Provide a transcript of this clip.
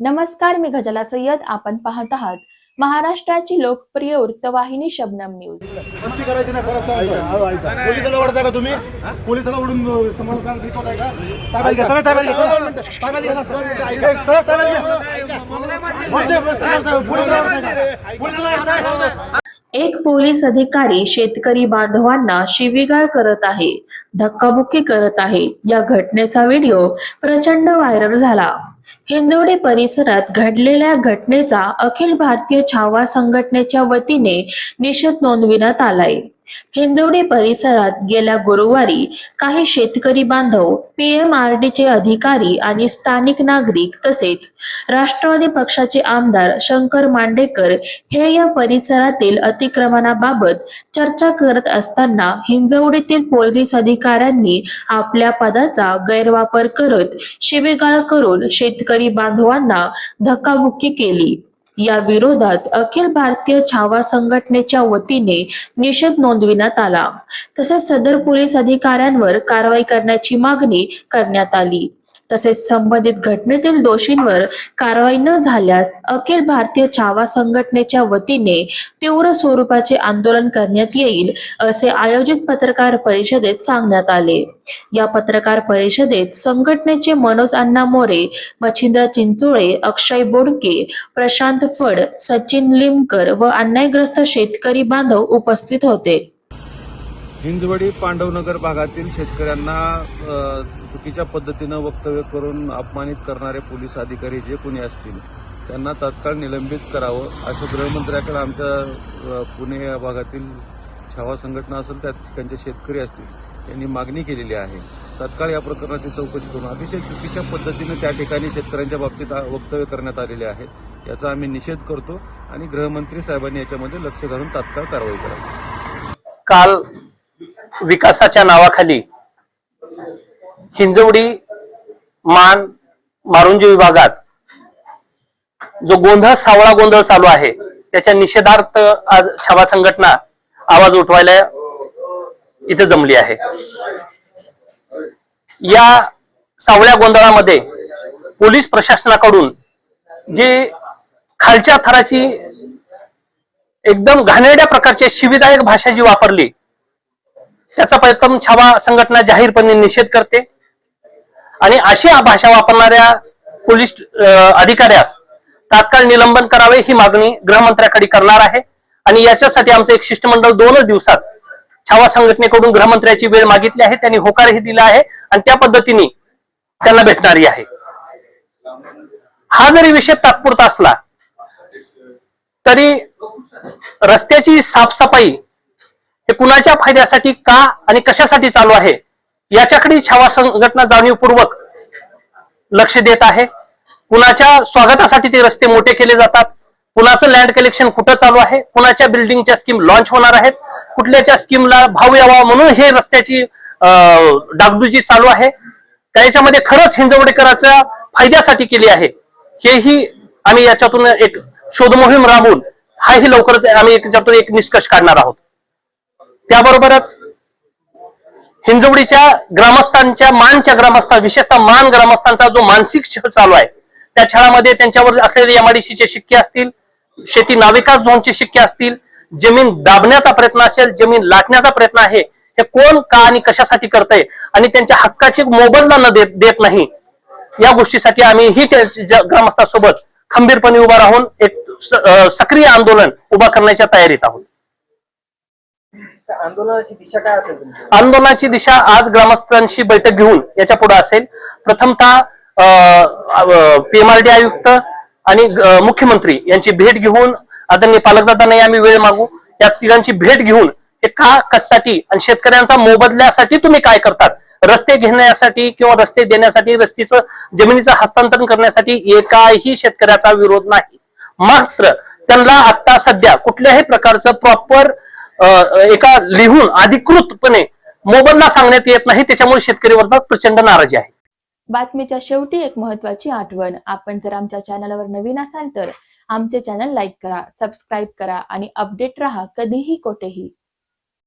नमस्कार मी गजला सय्यद आपण पाहत आहात महाराष्ट्राची लोकप्रिय वृत्तवाहिनी शबनम न्यूज मस्ती करायची नाही परत सांगतो. पोलिसाला ओढताय का तुम्ही पोलिसाला ओढून अं, समोर काम शिकवताय का ताब्यात घ्या, सगळं ताब्यात घ्या. ताब्यात घ्या. सगळं ताब्यात घ्या. पोलिसाला ओढताय का? पोलिसाला ओढताय का? एक पोलीस अधिकारी शेतकरी बांधवांना शिवीगाळ करत आहे धक्काबुक्की करत आहे. या घटनेचा व्हिडिओ प्रचंड व्हायरल झाला. हिंजवडी परिसरात घडलेल्या घटनेचा अखिल भारतीय छावा संघटनेच्या वतीने निषेध नोंदविण्यात आलाय. हिंजवडी परिसरात गेल्या गुरुवारी काही शेतकरी बांधव पीएमआरडीचे अधिकारी आणि स्थानिक नागरिक तसेच राष्ट्रवादी पक्षाचे आमदार शंकर मांडेकर हे या परिसरातील अतिक्रमणाबाबत चर्चा करत असताना हिंजवडीतील पोलीस अधिकाऱ्यांनी आपल्या पदाचा गैरवापर करत शिवेगाळ करून शेतकरी बांधवांना धक्काबुक्की केली. या विरोधात अखिल भारतीय छावा संघटनेच्या वतीने निषेध नोंदविण्यात आला. तसेच सदर पोलीस अधिकाऱ्यांवर कारवाई करण्याची मागणी करण्यात आली. तसेच संबंधित घटनेतील दोषींवर कारवाई न झाल्यास अखिल भारतीय छावा संघटनेच्या वतीने तीव्र स्वरूपाचे आंदोलन करण्यात येईल असे आयोजित पत्रकार परिषदेत सांगण्यात आले. या पत्रकार परिषदेत संघटनेचे मनोज अण्णा मोरे मच्छिंद्र चिंचोळे अक्षय बोडके प्रशांत फड सचिन लिमकर व अन्यायग्रस्त शेतकरी बांधव उपस्थित होते. हिंजवडी पांडवनगर भागातील शेतकऱ्यांना चुकीच्या पद्धतीनं वक्तव्य करून अपमानित करणारे पोलीस अधिकारी जे कोणी असतील त्यांना तात्काळ निलंबित करावं असं गृहमंत्र्याकडे आमच्या पुणे या भागातील छावा संघटना असेल त्या ठिकाणचे शेतकरी असतील यांनी मागणी केलेली आहे. तत्काळ या प्रकरणाची चौकशी करून अतिशय चुकीच्या पद्धतीनं त्या ठिकाणी शेतकऱ्यांच्या बाबतीत वक्तव्य करण्यात आलेले आहेत. याचा आम्ही निषेध करतो आणि गृहमंत्री साहेबांनी याच्यामध्ये लक्ष घालून तात्काळ कारवाई करावी. काल विकासाच्या नावाखाली हिंजवडी मान मारुंजी विभागात जो गोंधळ सावळा गोंधळ चालू आहे त्याच्या निषेधार्थ आज छावा संघटना आवाज उठवायला इथे जमली आहे. या सावळ्या गोंधळामध्ये पोलीस प्रशासनाकडून जे खालच्या थराची एकदम घाणेरड्या प्रकारची शिविदायक भाषा जी वापरली त्याचा प्रथम छावा संघटना जाहीरपणे निषेध करते. आणि अशी भाषा वापरणाऱ्या पोलीस अधिकाऱ्यास तात्काळ निलंबन करावे ही मागणी गृहमंत्र्याकडे करणार आहे. आणि याच्यासाठी आमचं एक शिष्टमंडळ दोनच दिवसात छावा संघटनेकडून गृहमंत्र्याची वेळ मागितली आहे. त्यांनी होकारही दिला आहे आणि त्या पद्धतीने त्यांना भेटणारी आहे. हा जरी विषय तात्पुरता असला तरी रस्त्याची साफसफाई हे कुणाच्या फायद्यासाठी का आणि कशासाठी चालू आहे? याच्याकडे छावा संघटना जाणीवपूर्वक लक्ष देत आहे. कुणाच्या स्वागतासाठी ते रस्ते मोठे केले जातात. कुणाचं लँड कलेक्शन कुठं चालू आहे. कुणाच्या बिल्डिंगच्या स्कीम लॉन्च होणार आहेत. कुठल्याच्या स्कीमला भाव यावा म्हणून हे रस्त्याची डागडुजी चालू आहे. त्याच्यामध्ये खरंच हिंजवडेकराच्या फायद्यासाठी केली आहे? हेही आम्ही याच्यातून एक शोधमोहीम राबवून हाही लवकरच आम्ही याच्यातून एक निष्कर्ष काढणार आहोत. त्याबरोबरच हिंजवडीच्या ग्रामस्थांच्या मानच्या ग्रामस्था विशेषतः मान ग्रामस्थांचा जो मानसिक छळ चालू आहे त्या छळामध्ये त्यांच्यावर असलेले एमआयडीसीचे शिक्के असतील शेती नाविकास झोनचे शिक्के असतील जमीन दाबण्याचा प्रयत्न असेल जमीन लाटण्याचा प्रयत्न आहे हे कोण का आणि कशासाठी करतंय आणि त्यांच्या हक्काची मोबदला न देत देत नाही या गोष्टीसाठी आम्ही ही त्या ग्रामस्थांसोबत खंबीरपणे उभा राहून एक सक्रिय आंदोलन उभा करण्याच्या तयारीत आहोत. आंदोलनाची दिशा काय असेल आंदोलनाची दिशा आज ग्रामस्थांशी बैठक घेऊन याच्यापुढे असेल. प्रथमतः पीएमआरडी आयुक्त आणि मुख्यमंत्री यांची भेट घेऊन आदरणीय पालकदादांनाही आम्ही वेळ मागू. या तिघांची भेट घेऊन हे का कशासाठी आणि शेतकऱ्यांचा मोबदल्यासाठी तुम्ही काय करतात? रस्ते घेण्यासाठी किंवा रस्ते देण्यासाठी रस्तीचं जमिनीचं हस्तांतरण करण्यासाठी एकाही शेतकऱ्याचा विरोध नाही. मात्र त्यांना आता सध्या कुठल्याही प्रकारचं प्रॉपर एका लिहून अधिकृतपणे मोबदला सांगण्यात येत नाही त्याच्यामुळे शेतकरी वर्गात प्रचंड नाराजी आहे. बातमीच्या शेवटी एक महत्वाची आठवण. आपण जर आमच्या चॅनलवर नवीन असाल तर आमचे चॅनल लाईक करा सबस्क्राईब करा आणि अपडेट राहा कधीही कोठेही.